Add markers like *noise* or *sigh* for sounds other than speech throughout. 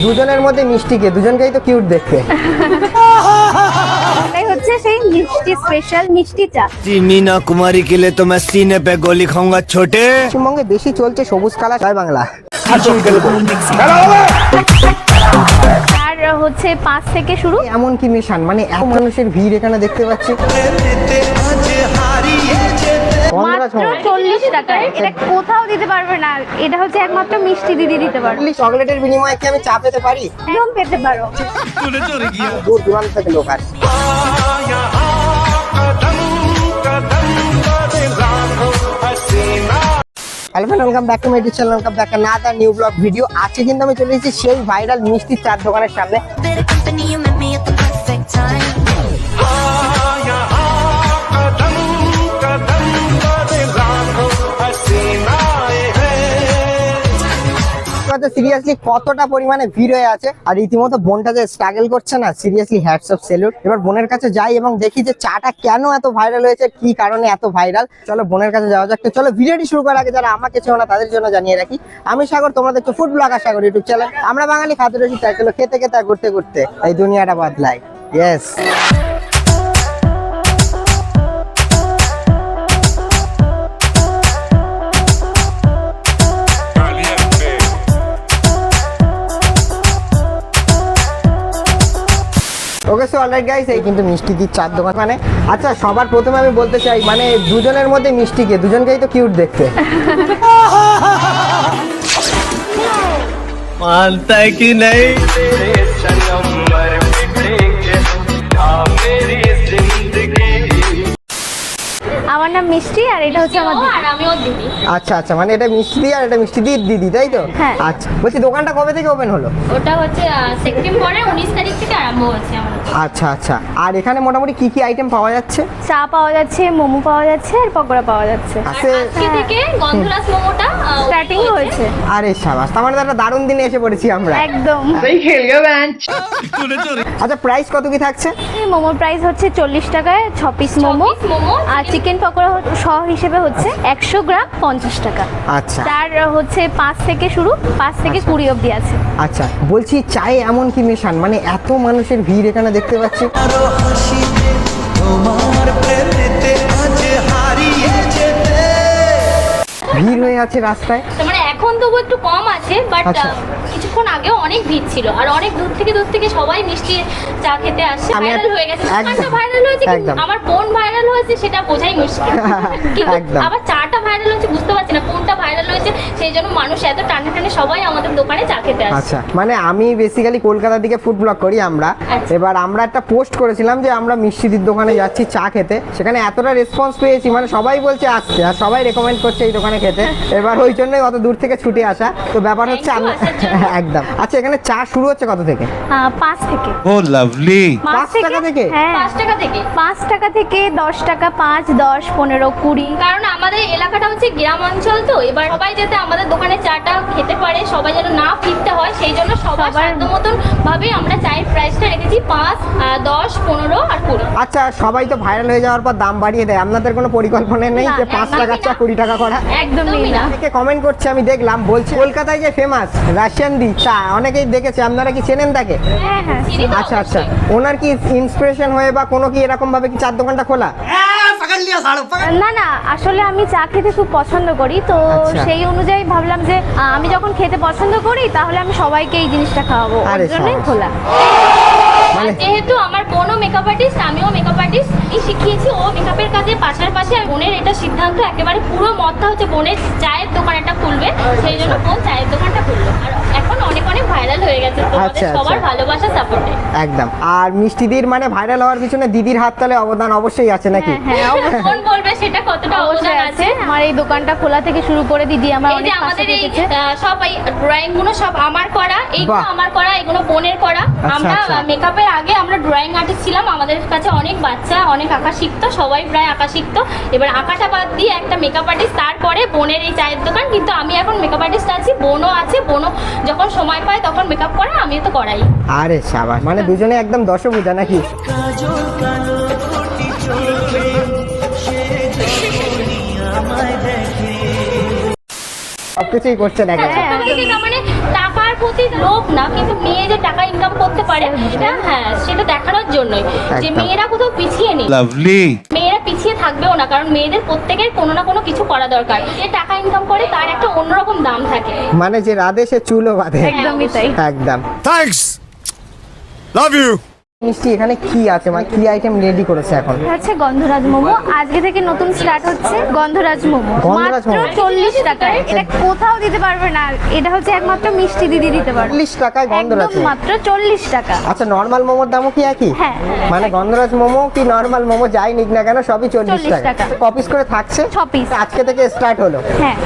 দুজনের মধ্যে মিষ্টিকে দুজনকেই তো কিউট দেখতে *laughs* এটাই হচ্ছে সেই মিষ্টি স্পেশাল মিষ্টি চা जी मीना कुमारी के लिए तो मैं सीने पे गोली खाऊंगा छोटे পশ্চিমবঙ্গে বেশি চলছে সবুজ কালার জয় বাংলা আর হচ্ছে পাঁচ থেকে শুরু এমন কি মিশান মানে এত মানুষের ভিড় এখানে দেখতে পাচ্ছি পঞ্চাশ মাত্র চল্লিশ টাকায় এটা কোথাও দিতে পারবে না। এটা হচ্ছে একমাত্র মিষ্টি দিদি দিতে পারবে। চকলেটের বিনিময়ে কি আমি চা পেতে পারি? একদম পেতে পারো। দূর দূরান্ত থেকে লোক আসে। Hello friend welcome back to my YouTube channel welcome back না তার নিউ ব্লগ ভিডিও আজকে কিন্তু আমি চলে এসেছি সেই ভাইরাল মিষ্টির চার দোকানের সামনে। Time. সিরিয়াসলি কতটা পরিমাণে ভিড় হয়ে আছে, আর রীতিমতো বোনটা যে স্ট্রাগল করছে না সিরিয়াসলি হ্যাটস অফ সেলুট এবার বোনের কাছে যাই এবং দেখি যে চাটা কেন এত ভাইরাল হয়েছে, কি কারণে এত ভাইরাল চলো বোনের কাছে যাওয়া যাক। তো চলো ভিডিওটি শুরু করার আগে যারা আমাকে চেও না, তাদের জন্য জানিয়ে রাখি, আমি সাগর, তোমরা দেখছ food blogger Sagar YouTube channel আমরা বাঙালি খাদ্য রসিক তাই চলো খেতে খেতে ঘুরতে ঘুরতে, এই দুনিয়াটা বদলাই ইয়েস অলরাইট গাইস এই কিন্তু মিষ্টি দির চার দোকান। মানে আচ্ছা সবার প্রথমে আমি বলতে চাই মানে দুজনের মধ্যে মিষ্টিকে দুজনকেই তো কিউট দেখতে। মানতা কি নেই? আমার নাম মিষ্টি আর এটা হচ্ছে আমার দিদি। আচ্ছা আচ্ছা মানে এটা মিষ্টি আর এটা মিষ্টি দিদি দিদি তাই তো? হ্যাঁ। আচ্ছা বলছি দোকানটা কবে থেকে ওপেন হলো? ওটা হচ্ছে সেপ্টেম্বরের উনিশ তারিখ থেকে আচ্ছা আচ্ছা। আর এখানে মোটামুটি কি কি আইটেম পাওয়া যাচ্ছে? চা পাওয়া যাচ্ছে মোমো পাওয়া যাচ্ছে আর পকোড়া পাওয়া যাচ্ছে। আছে আজকে থেকে গন্ধরাজ মোমোটা স্টার্টিং হয়েছে। আরে সাবাস তার মানে তো একটা দারুণ দিনে এসে পড়েছি আমরা। একদম। আচ্ছা প্রাইস কত কি থাকছে? এই মোমোর প্রাইস হচ্ছে চল্লিশ টাকায় ছ পিস মোমো। আর চিকেন পকোড়া সহ হিসেবে হচ্ছে একশো গ্রাম পঞ্চাশ টাকা। আচ্ছা। তার হচ্ছে পাঁচ থেকে শুরু পাঁচ থেকে কুড়ি অবধি আছে। আচ্ছা বলছি চায়ে এমন কি মেশান? মানে এত মানুষের ভিড় এখানে দেখতে পাচ্ছি। ভিড় হয়ে আছে রাস্তায়। মানে এখন তবু একটু কম আছে বাট। কিছুক্ষণ আগেও অনেক ভিড় ছিল। আর অনেক দূর থেকে দূর থেকে সবাই মিষ্টি চা খেতে আসছে। ভাইরাল হয়ে গেছে। দোকানটা ভাইরাল হয়েছে আমার কোন ভাইরাল হয়েছে সেটা বোঝাই মুশকিল। *laughs* কিন্তু আবার চাটা ভাইরাল হয়েছে বুঝতে পারছি না কোনটা ভাইরাল হয়েছে। সেই জন্য মানুষ এত টানে টানে সবাই আমাদের দোকানে চা খেতে আসছে। আচ্ছা মানে আমি বেসিক্যালি কলকাতার দিকে ফুড ব্লগ করি আমরা। আচ্ছা। এবার আমরা একটা পোস্ট করেছিলাম যে আমরা মিষ্টিদির দোকানে যাচ্ছি চা খেতে। সেখানে এতটা রেসপন্স পেয়েছি মানে সবাই বলছে আসছে। আর সবাই রেকমেন্ড করছে এই দোকানে খেতে। *laughs* এবার ওই জন্যই অত দূর থেকে ছুটে আসা। তো ব্যাপার হচ্ছে *laughs* একদম। আচ্ছা এখানে চা শুরু হচ্ছে কত থেকে? পাঁচ থেকে। ও লাভলি। পাঁচ টাকা থেকে? হ্যাঁ। পাঁচ টাকা থেকে? পাঁচ টাকা থেকে দশ টাকা পাঁচ দশ পনেরো কুড়ি। কারণ আমাদের এলাকাটা হচ্ছে গ্রাম অঞ্চল তো এবার সবাই যাতে আমাদের দোকানে চাটা খেতে পারে সবাই যেন না ফিরতে হয় সেই জন্য সবার মতন ভাবে আমরা চায়ের প্রাইসটা রেখেছি পাঁচ দশ পনেরো আর কুড়ি। আচ্ছা সবাই তো ভাইরাল হয়ে যাওয়ার পর দাম বাড়িয়ে দেয়। আপনাদের কোনো পরিকল্পনা নেই যে পাঁচ টাকা চা কুড়ি টাকা করা? একদমই না। কমেন্ট করছে আমি দেখলাম বলছে কলকাতায় যে ফেমাস রাশিয়ান দি চা অনেকেই দেখেছে আপনারা কি চেনেন তাকে? হ্যাঁ হ্যাঁ আচ্ছা আচ্ছা। ওনার কি ইন্সপিরেশন হয়ে বা কোনো কি এরকম ভাবে কি চার দোকানটা খোলা? না না আসলে আমি চা খেতে খুব পছন্দ করি তো আচ্ছা। সেই অনুযায়ী ভাবলাম যে আমি যখন খেতে পছন্দ করি তাহলে আমি সবাইকে এই জিনিসটা খাওয়াবো। ওর জন্যই খোলা। আর যেহেতু আমার বোনও মেকআপ আর্টিস্ট আমিও মেকআপ আর্টিস্ট শিখিয়েছি ও মেকআপের কাজে পাশাপাশি আর বোনের এটা সিদ্ধান্ত একেবারে পুরো মতটা হচ্ছে বোনের চায়ের দোকান একটা খুলবে সেই জন্য বোন চায়ের দোকানটা খুললো। আর এখন অনেক অনেক ভাইরাল হয়ে গেছে আচ্ছা, তোমাদের সবার আচ্ছা। ভালোবাসা সাপোর্টে একদম। আর মিষ্টিদির মানে ভাইরাল হওয়ার পিছনে দিদির হাত তালে অবদান অবশ্যই আছে নাকি? হ্যাঁ অবশ্যই কোন বলবে সেটা কতটা অবদান অবশ্যই আছে। আমার এই দোকানটা খোলা থেকে শুরু করে দিদি আমার অনেক আমাদের এই থেকেছে আহ, সব এই ড্রয়িংগুলো সব আমার করা এইগুলো আমার করা এগুলো বোনের করা। আচ্ছা, আমরা আচ্ছা। মেকআপের আগে আমরা ড্রয়িং আর্টিস্ট ছিলাম আমাদের কাছে অনেক বাচ্চা অনেক আঁকা শিখতো সবাই প্রায় আঁকা শিখতো। এবার আঁকাটা বাদ দিয়ে একটা মেকআপ আর্টিস্ট তারপরে বোনের এই চায়ের দোকান কিন্তু আমি এখন মেকআপ আর্টিস্ট আছি বোনও আছে বোনও যখন সময় পায় তখন মেকআপ করে আমিও তো করাই। আরে সাবাস মানে দুজনে একদম দশভূজা নাকি? সবকিছুই করছেন এক মানে টাকার প্রতি লোভ না কিন্তু মেয়ে যে টাকা ইনকাম করতে পারে হ্যাঁ সেটা দেখানোর জন্যই। যে মেয়েরা কোথাও পিছিয়ে নেই। লাভলি। মেয়েরা পিছিয়ে থাকবেও না কারণ মেয়েদের প্রত্যেকের কোনো না কোনো কিছু করা দরকার। যে টাকা ইনকাম করে তার একটা অন্যরকম দাম থাকে। মানে যে রাধে সে চুলও বাঁধে। একদমই তাই। একদম। থ্যাঙ্কস লাভ ইউ মিষ্টি এখানে কি আছে? মানে কি আইটেম রেডি করেছে এখন? হচ্ছে গন্ধরাজ মোমো। আজকে থেকে নতুন স্টার্ট হচ্ছে গন্ধরাজ মোমো। গন্ধরাজ মাত্র মোমো। চল্লিশ টাকায়। এটা কোথাও দিতে পারবে না। এটা হচ্ছে একমাত্র মিষ্টি দিদি দিতে পারবে। চল্লিশ টাকায় গন্ধরাজ একদম মাত্র চল্লিশ টাকা। আচ্ছা নর্মাল মোমোর দামও কি একই? হ্যাঁ। মানে গন্ধরাজ মোমো কি নর্মাল মোমো যাই নিক না কেন সবই চল্লিশ 40 টাকা। কপিস করে থাকছে? ছ পিস আজকে থেকে স্টার্ট হলো। হ্যাঁ।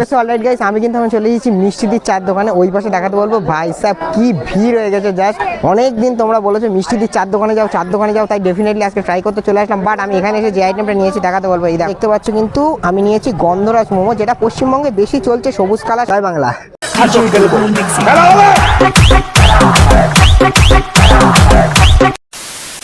ওকে সো অলরাইট গাইস আমি কিন্তু এখন চলে এসেছি মিষ্টিদির চার দোকানে। ওই পাশে দেখাতে বলব ভাই সাহেব কি ভিড় হয়ে গেছে জাস্ট অনেক দিন তোমরা বলেছ মিষ্টিদির চার দোকানে যাও চার দোকানে যাও তাই ডেফিনেটলি আজকে ট্রাই করতে চলে আসলাম। বাট আমি এখানে এসে যে আইটেমটা নিয়েছি দেখাতে বলব এই দেখতে পাচ্ছ কিন্তু আমি নিয়েছি গন্ধরাজ মোমো যেটা পশ্চিমবঙ্গে বেশি চলছে সবুজ কালার জয় বাংলা।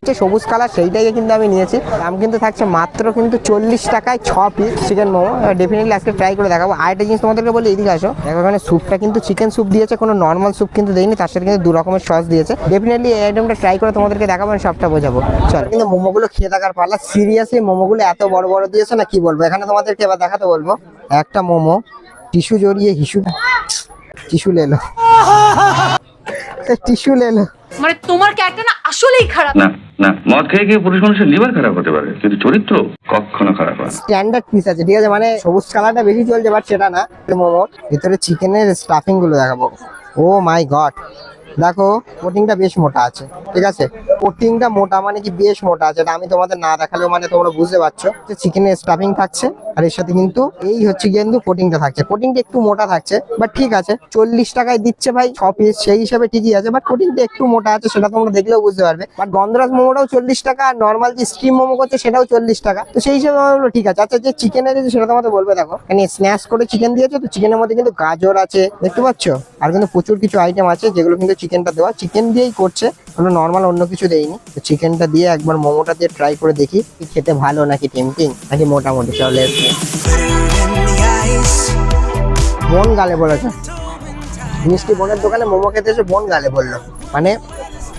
হচ্ছে সবুজ কালার সেইটাই কিন্তু আমি নিয়েছি। দাম কিন্তু থাকছে মাত্র কিন্তু চল্লিশ টাকায় ছ পিস চিকেন মোমো। ডেফিনেটলি আজকে ট্রাই করে দেখাবো। আর একটা জিনিস তোমাদেরকে বলি, এদিকে আসো। দেখো এখানে স্যুপটা কিন্তু চিকেন স্যুপ দিয়েছে, কোনো নর্মাল স্যুপ কিন্তু দেয়নি, তার সাথে কিন্তু দু রকমের সস দিয়েছে। ডেফিনেটলি এই আইটেমটা ট্রাই করে তোমাদেরকে দেখাবো, আমি সবটা বোঝাবো। চল। কিন্তু মোমোগুলো খেয়ে থাকার পালা সিরিয়াসলি মোমোগুলো এত বড় বড় দিয়েছে না, কি বলব? এখানে তোমাদেরকে এবার দেখাতে বলব। একটা মোমো, টিস্যু জড়িয়ে হিসু টিস্যু লেলো। টিস্যু লেলো। মানে তোমার ক্যারেক্টার না আসলেই খারাপ। না না মদ খেয়ে গিয়ে পুরুষ মানুষের লিভার খারাপ হতে পারে কিন্তু চরিত্র কখনো খারাপ হয় স্ট্যান্ডার্ড পিস আছে ঠিক আছে? মানে সবুজ কালারটা বেশি চলছে বাট সেটা না। মোমোর ভিতরে চিকেনের স্টাফিংগুলো দেখাবো। ও মাই গড দেখো কোটিংটা বেশ মোটা আছে ঠিক আছে? কোটিংটা মোটা মানে কি বেশ মোটা আছে আমি তোমাদের না দেখালেও মানে তোমরা বুঝতে পারছ। যে চিকেনের স্টাফিং থাকছে, আর এর সাথে কিন্তু এই হচ্ছে কিন্তু কোটিংটা থাকছে। কোটিংটা একটু মোটা থাকছে বাট ঠিক আছে, চল্লিশ টাকায় দিচ্ছে ভাই ছ পিস সেই হিসাবে ঠিকই আছে বাট কোটিংটা একটু মোটা আছে, সেটা তোমরা দেখলেও বুঝতে পারবে। বাট গন্ধরাজ মোমোটাও চল্লিশ টাকা, আর নর্মাল যে স্টিম মোমো করছে, সেটাও চল্লিশ টাকা। তো সেই হিসাবে আমার ঠিক আছে আচ্ছা যে চিকেন আছে, সেটা তোমাদের বলবে, দেখো, এখানে স্ন্যাশ করে চিকেন দিয়েছে, তো চিকেনের মধ্যে কিন্তু গাজর আছে, দেখতে পাচ্ছ? আর কিন্তু প্রচুর কিছু আইটেম আছে, যেগুলো কিন্তু চিকেনটা দেওয়া চিকেন দিয়েই করছে, কোনো নর্মাল অন্য কিছু দেয়নি তো চিকেনটা দিয়ে একবার মোমোটা দিয়ে ট্রাই করে দেখি খেতে ভালো নাকি টেম্পিং নাকি মোটামুটি। চলে মন গালে বলেছে। মিষ্টি বোনের দোকানে মোমো খেতে এসে বোন গালে বলল। মানে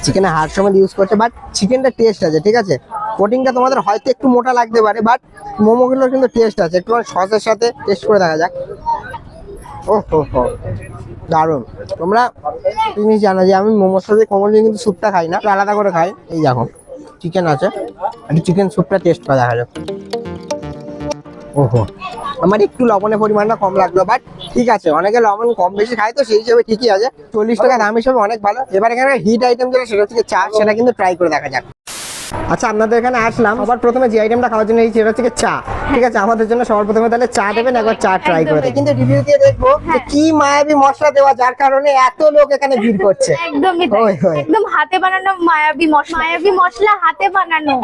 চিকেনে হাড় সময় ইউজ করছে বাট চিকেনটা টেস্ট আছে, ঠিক আছে? কোটিংটা তোমাদের হয়তো একটু মোটা লাগতে পারে বাট মোমোগুলোর কিন্তু টেস্ট আছে। একটু সসের সাথে টেস্ট করে দেখা যাক। ও হো হো দারুণ। তোমরা জিনিস জানো যে আমি মোমোর সাথে কোনোদিন কিন্তু স্যুপটা খাই না আলাদা করে খাই। এই দেখো চিকেন আছে। একটু চিকেন স্যুপটা টেস্ট করা দেখা যাক। ওহো, আমার একটু লবণের পরিমাণটা কম লাগল বাট ঠিক আছে, অনেকে লবণ কম বেশি খায় তো, সেই হিসেবে ঠিকই আছে। চল্লিশ টাকা দাম হিসেবে অনেক ভালো। এবার এখানে হিট আইটেম যেটা, সেটা হচ্ছে চা, সেটা কিন্তু ট্রাই করে দেখা যাক। আচ্ছা আপনাদের এখানে আসলাম সবার প্রথমে যে আইটেমটা খাওয়ার জন্য এই সেটা হচ্ছে চা ঠিক আছে আমাদের জন্য সবার প্রথমে তাহলে চা দেবেন একবার চা ট্রাই করে দেখি কিন্তু রিভিউ দিয়ে দেখবো যে কি মায়াবী মশলা দেওয়া যার কারণে এত লোক এখানে ভিড় করছে একদমই তাই। ওই, ওই। একদম হাতে বানানো মায়াবী মশলা মায়াবী মশলা হাতে বানানো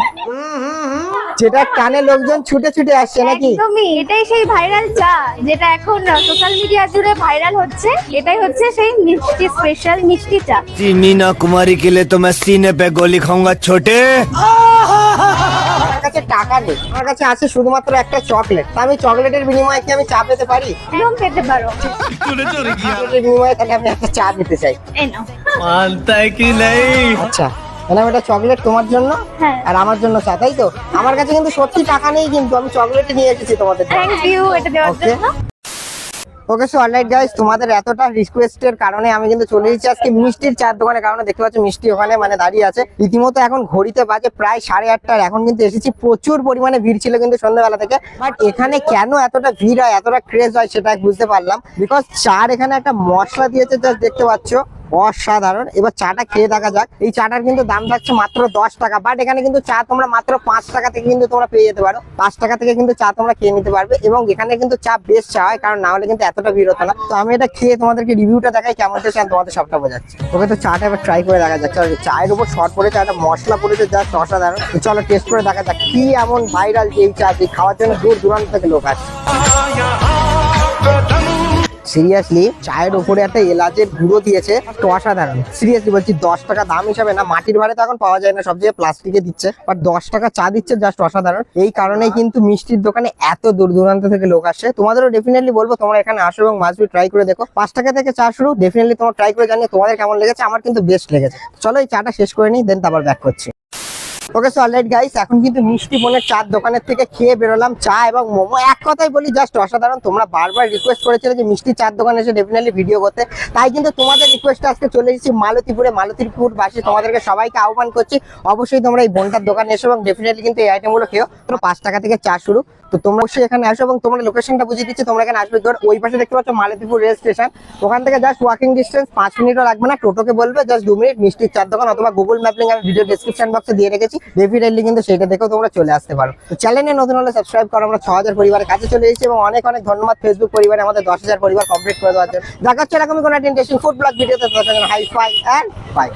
যেটা কানে লোকজন ছুটে ছুটে আসছে নাকি একদমই এটাই সেই ভাইরাল চা যেটা এখন সোশ্যাল মিডিয়া জুড়ে ভাইরাল হচ্ছে এটাই হচ্ছে সেই মিষ্টি স্পেশাল মিষ্টি চা मीना कुमारी के लिए तो मैं सीने पे गोली खाऊंगा छोटे আমার কাছে টাকা নেই। আমার কাছে আছে শুধুমাত্র একটা চকলেট আমি চকলেটের বিনিময়ে কি আমি চা পেতে পারি? চকলেটের বিনিময়ে আমি একটা চা পেতে চাই। কি আচ্ছা চকলেট তোমার জন্য আর আমার জন্য চা তাই তো? আমার কাছে কিন্তু সত্যি টাকা নেই কিন্তু আমি চকলেট নিয়ে এসেছি তোমাদের ওকে সো অলরাইট গাইস তোমাদের এতটা রিকোয়েস্টের কারণে আমি কিন্তু চলে এসেছি আজকে মিষ্টির চার দোকানে কারণে। দেখতে পাচ্ছ মিষ্টি ওখানে মানে দাঁড়িয়ে আছে। রীতিমতো এখন ঘড়িতে বাজে প্রায় সাড়ে আটটার, এখন কিন্তু এসেছি। প্রচুর পরিমাণে ভিড় ছিল কিন্তু সন্ধ্যাবেলা থেকে। বাট এখানে কেন এতটা ভিড় হয়, এতটা ক্রেজ হয় সেটা বুঝতে পারলাম। বিকজ চার এখানে একটা মশলা দিয়েছে জাস্ট দেখতে পাচ্ছ। অসাধারণ। এবার চাটা খেয়ে দেখা যাক। এই চাটার কিন্তু দাম থাকছে মাত্র দশ টাকা বাট এখানে কিন্তু চা তোমরা মাত্র পাঁচ টাকা থেকে কিন্তু তোমরা পেয়ে যেতে পারো। পাঁচ টাকা থেকে কিন্তু চা তোমরা খেয়ে নিতে পারবে এবং এখানে কিন্তু চা বেশ চা হয়, কারণ না হলে কিন্তু এতটা ভিড় হতো না। তো আমি এটা খেয়ে তোমাদেরকে রিভিউটা দেখাই কেমন হচ্ছে তোমাদের সবটা বোঝাচ্ছি। ওকে, তো চাটা এবার ট্রাই করে দেখা যাচ্ছে চায়ের উপর শর্ট পড়েছে, একটা মশলা পড়েছে যা অসাধারণ। চলো টেস্ট করে দেখা যাক কি এমন ভাইরাল যে এই চা যে খাওয়ার জন্য দূর দূরান্ত থেকে লোক আসে। সিরিয়াসলি চায়ের উপরে একটা এলাচের গুঁড়ো দিয়েছে। তো অসাধারণ। সিরিয়াসলি বলছি, দশ টাকা দাম হিসাবে না, মাটির ভাড়ে তো এখন পাওয়া যায় না, সব জায়গায় প্লাস্টিকে দিচ্ছে। বাট দশ টাকা চা দিচ্ছে জাস্ট অসাধারণ। এই কারণেই কিন্তু মিষ্টির দোকানে এত দূর দূরান্ত থেকে লোক আসে। তোমাদেরও ডেফিনেটলি বলব, তোমরা এখানে আসো এবং মাছবি ট্রাই করে দেখো। পাঁচ টাকা থেকে চা শুরু ডেফিনেটলি তোমার ট্রাই করে জানিয়ে তোমাদের কেমন লেগেছে, আমার কিন্তু বেস্ট লেগেছে। চলো এই চাটা শেষ করে নিই দেন তারপর ব্যাক করছি। ওকে সো গাইস এখন কিন্তু মিষ্টি বোনের চার দোকানের থেকে খেয়ে বেরোলাম, চা এবং মোমো। এক কথাই বলি জাস্ট অসাধারণ, তোমরা বারবার রিকোয়েস্ট করেছিলে যে মিষ্টি চার দোকানে এসে ডেফিনেটলি ভিডিও করতে। তাই কিন্তু তোমাদের রিকোয়েস্ট আজকে চলে এসেছি মালতীপুরে, মালতীপুর বাসী, তোমাদেরকে সবাইকে আহ্বান করছি, অবশ্যই তোমরা এই বোনটার দোকানে এসো এবং ডেফিনেটলি কিন্তু এই আইটেমগুলো খেও তো পাঁচ টাকা থেকে চা শুরু। তো তোমরা অবশ্যই এখানে আসো এবং তোমরা লোকেশনটা বুঝিয়ে দিচ্ছি, তোমরা এখানে আসবে। ধর, ওই পাশে দেখতে পাচ্ছ মালতীপুর রেল স্টেশন ওখান থেকে জাস্ট ওয়াকিং ডিস্টেন্স পাঁচ মিনিটও লাগবে না, টোটোকে বলবে জাস্ট দু মিনিট মিষ্টির চার দোকান অথবা গুগল ম্যাপ আমি ভিডিও ডিসক্রিপশন বক্সে দিয়ে রেখেছি। ডেফিনেটলি কিন্তু সেটা দেখেও তোমরা চলে আসতে পারো। চ্যানেলে নতুন হলে সাবস্ক্রাইব করো, আমরা ছ হাজার পরিবারের কাছে চলে এসেছি এবং অনেক অনেক ধন্যবাদ ফেসবুক পরিবারে আমাদের দশ হাজার পরিবার কমপ্লিট করে দেওয়ার জন্য। দেখা হচ্ছে এরকমই কোনো ইন্টারেস্টিং ফুড ব্লগ ভিডিওতে হাই ফাই অ্যান্ড বাই